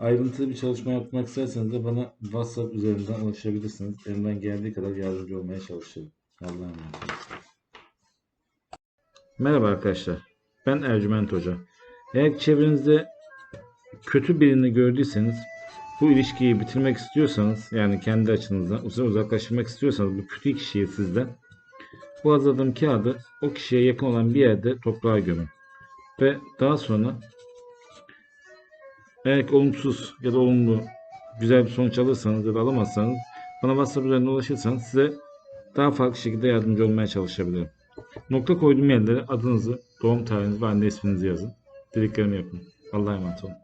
Ayrıntılı bir çalışma yapmak isterseniz de bana WhatsApp üzerinden ulaşabilirsiniz. Elimden geldiği kadar yardımcı olmaya çalışırım. Allah'a emanet. Merhaba arkadaşlar. Ben Ercüment Hoca. Eğer çevrenizde kötü birini gördüyseniz bu ilişkiyi bitirmek istiyorsanız yani kendi açınızdan uzak uzaklaştırmak istiyorsanız bu kötü kişiyi sizden bu hazırladığım kağıdı o kişiye yakın olan bir yerde toprağa gömün. Ve daha sonra eğer ki olumsuz ya da olumlu güzel bir sonuç alırsanız ya da alamazsanız bana WhatsApp üzerinden ulaşırsanız size daha farklı şekilde yardımcı olmaya çalışabilirim. Nokta koyduğum yerlere adınızı, doğum tarihinizi ve anne isminizi yazın. Dediklerimi yapın. Allah'a emanet olun.